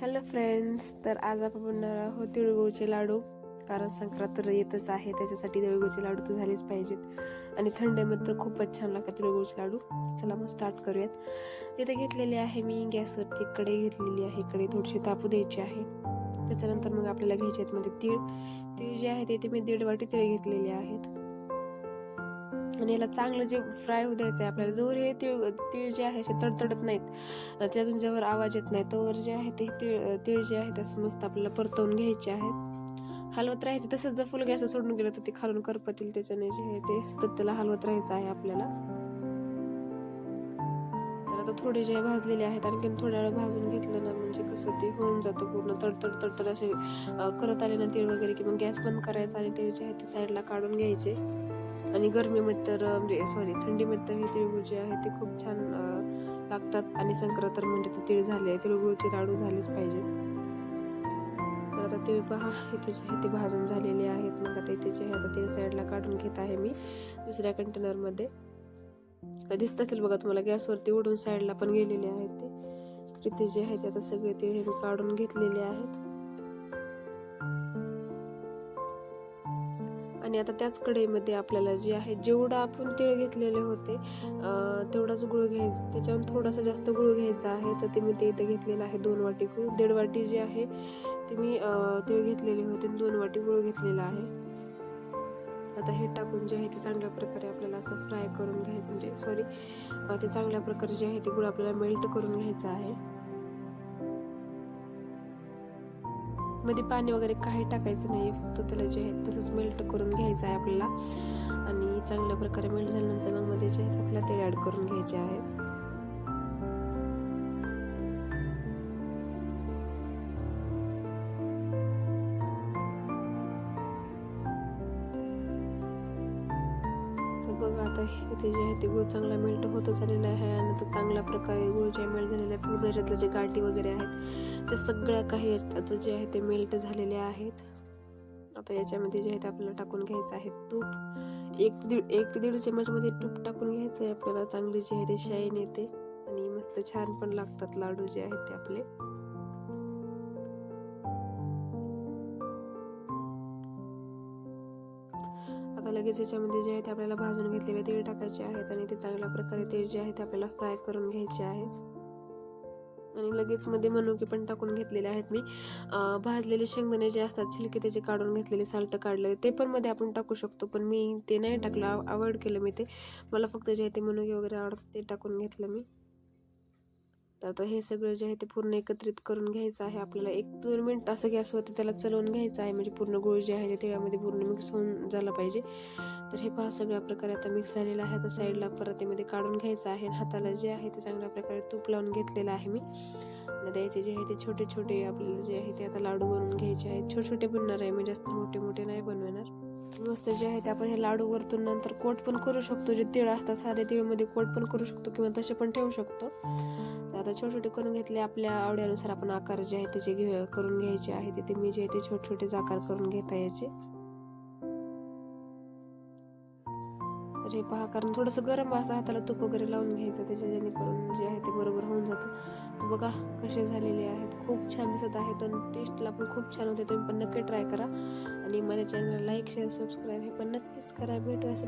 Hello friends तर आज आपण बनणार आहोत तिळगुळचे लाडू. कारण संक्रांत तर येतच आहे त्याच्यासाठी तिळगुळचे लाडू तर झालेच पाहिजेत. आणि थंडीमध्ये तर खूपच छान लागतात तिळगुळचे लाडू. चला मग स्टार्ट करूयात. इथे घेतलेले आहे मी गॅसवरती कढई घेतलेली आहे कढई थोडीशी तापू द्यायची आहे. त्याच्यानंतर मग आपल्याला घ्यायचे आहेत मध्ये तीळ. तीळ जे आहे ते मी दीड वाटी तीळ घेतलेले आहेत. आणि याला चांगलं जे फ्राय होऊ द्यायचं आहे आपल्याला जोवर हे तीळ तीळ जे आहे असे तडतडत नाहीत. त्यातून ज्यावर आवाज येत नाही तोवर जे आहे ते तीळ तीळ जे आहे ते मस्त आपल्याला परतवून घ्यायचे आहेत. हलवत राहायचं तसंच जर फुल गॅस सोडून गेलं तर ते खालून करपतील त्याच्याने जे आहे ते सतत त्याला हलवत राहायचं आहे आपल्याला. थोडे जे भाजलेले आहेत आणखीन थोड्या वेळ भाजून घेतलं ना म्हणजे कसं ते होऊन जातं पूर्ण तडतड तडतड असे करत आले ना तीळ वगैरे की मग गॅस बंद करायचा आणि ते जे आहे ते साईडला काढून घ्यायचे. आणि गरमीमध्ये तर म्हणजे सॉरी थंडीमध्ये तर हे तिळगुळ जे आहे ते खूप छान लागतात. आणि संक्रांत म्हणजे ते तीळ झाले तिळगुळचे लाडू झालेच पाहिजे. तर आता तिळ पहा इथे जे आहे ते भाजून झालेले आहेत. मग आता इथे जे आहे आता तीळ साईडला काढून घेत आहे मी दुसऱ्या कंटेनरमध्ये दिसत असेल बघा तुम्हाला गॅसवरती उडून साईडला पण गेलेले आहेत ते. तर इथे जे आहे ते आता सगळे ते हे मी काढून घेतलेले आहेत. आणि आता त्याच कढईमध्ये आपल्याला जे आहे जेवढं आपण तीळ घेतलेले होते तेवढाच गुळ घ्याय त्याच्यावर थोडासा जास्त गुळ घ्यायचा आहे तर ते मी ते इथं घेतलेलं आहे दोन वाटी गुळ. दीड वाटी जे आहे ते मी तिळ तीळ घेतलेले होते आणि दोन वाटी गुळ घेतलेला आहे. आता हे टाकून जे आहे ते चांगल्या प्रकारे आपल्याला असं फ्राय करून घ्यायचं म्हणजे सॉरी ते चांगल्या प्रकारे जे आहे ते गुळ आपल्याला मेल्ट करून घ्यायचं आहे. मध्ये पाणी वगैरे काही टाकायचं नाही फक्त त्याला जे आहे तसंच मेल्ट करून घ्यायचं आहे आपल्याला. आणि चांगल्या प्रकारे मेल्ट झाल्यानंतर मग मध्ये जे आहेत आपल्याला ते ॲड करून घ्यायचे आहेत. आता इथे जे आहे ते गुळ चांगला मेल्ट होत झालेला आहे आणि आता चांगल्या प्रकारे गुळ जे मेल्ट झालेला आहे. पूर्ण याच्यातले जे गाठी वगैरे आहेत ते सगळ्या काही आता जे आहे ते मेल्ट झालेले आहेत. आता याच्यामध्ये जे आहे ते आपल्याला टाकून घ्यायचं आहे तूप. एक दीड एक ते दीड चमचमध्ये तूप टाकून घ्यायचं आहे. आपल्याला चांगली जे आहे ते शाईन येते. आणि मस्त छान पण लागतात लाडू जे आहेत ते आपले. आता लगेच याच्यामध्ये जे आहे ते आपल्याला भाजून घेतलेले तीळ टाकायचे आहेत आणि ते चांगल्या प्रकारे तेल जे आहे ते आपल्याला फ्राय करून घ्यायचे आहे आणि लगेच मध्ये मनुके पण टाकून घेतलेले आहेत मी. भाजलेले शेंगदाणे जे असतात छिलके त्याचे काढून घेतलेले साल्ट काढलेले ते पण मध्ये आपण टाकू शकतो पण मी ते नाही टाकलं अवॉइड केलं मी ते. मला फक्त जे आहे ते मनुके वगैरे आवडतात ते टाकून घेतलं मी. तर आता हे सगळं जे आहे ते पूर्ण एकत्रित करून घ्यायचं आहे. आपल्याला एक दोन मिनट असं गॅसवरती त्याला चलवून घ्यायचं आहे. म्हणजे पूर्ण गुळ जे आहे ते तिळामध्ये पूर्ण मिक्स होऊन झाला पाहिजे. तर हे पहा सगळ्या प्रकारे आता मिक्स झालेलं आहे. आता साईडला परत त्यामध्ये काढून घ्यायचं आहे. आणि हाताला जे आहे ते चांगल्या प्रकारे तूप लावून घेतलेलं आहे मी. आणि त्याचे जे आहे ते छोटे छोटे आपल्याला जे आहे ते आता लाडू बनवून घ्यायचे आहेत. छोटे छोटे बनणार आहे. मी जास्त मोठे मोठे नाही बनवणार. मस्त जे आहे ते आपण हे लाडू वरतून नंतर कोट पण करू शकतो. जे तीळ असतात साध्या तीळमध्ये कोट पण करू शकतो किंवा तसे पण ठेवू शकतो. तर आता छोटे छोटे करून घेतले आपल्या आवडीनुसार आपण आकार जे आहे त्याचे घे करून घ्यायचे आहे तिथे मी जे आहे ते छोटे छोटेच आकार करून घेता यायचे. तर हे पहा. कारण थोडंसं गरम असं हाताला तूप वगैरे लावून घ्यायचं त्याच्या जेणेकरून जे आहे ते बरोबर होऊन जातं. तर बघा कसे झालेले आहेत. खूप छान दिसत आहेत आणि टेस्टला पण खूप छान होते. तुम्ही पण नक्की ट्राय करा. आणि माझ्या चॅनलला लाईक शेअर सबस्क्राईब हे पण नक्कीच करा. भेटू असं